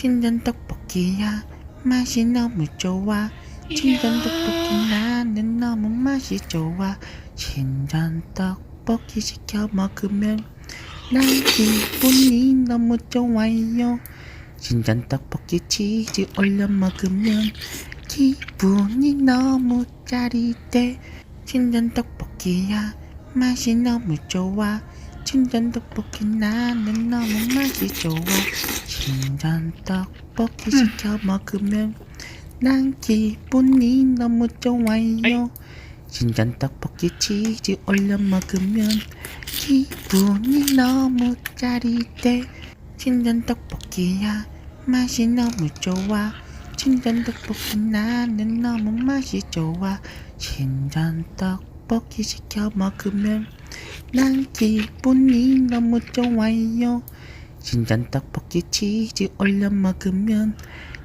진전 떡볶이야. 맛이 너무 좋아. 진전 떡볶이 나는 너무 맛이 좋아. 진전 떡볶이 시켜 먹으면 난 기분이 너무 좋아요. 진전 떡볶이 치즈 올려 먹으면 기분이 너무 짜릿해. 진전 떡볶이야. 맛이 너무 좋아 진전 떡볶이 나는 너무 맛이 좋아. 진전 떡볶이 시켜 먹으면 난 기분이 너무 좋아요. 진전 떡볶이 치즈 올려 먹으면 기분이 너무 짜릿해. 진전 떡볶이야 맛이 너무 좋아. 진전 떡볶이 나는 너무 맛이 좋아. 진전 떡볶이 시켜 먹으면 난 기분이 너무 좋아요. 진전 떡볶이 치즈 올려 먹으면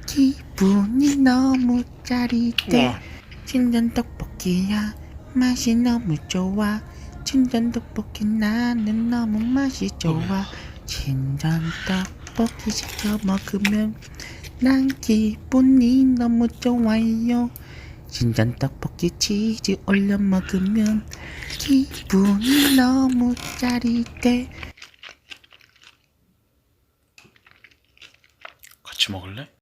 기분이 너무 짜릿해. 와. 진전 떡볶이야 맛이 너무 좋아. 진전 떡볶이 나는 너무 맛이 좋아. 진전 떡볶이 시켜 먹으면 난 기분이 너무 좋아요 진전 떡볶이 치즈 올려 먹으면 기분이 너무 짜릿해 같이 먹을래?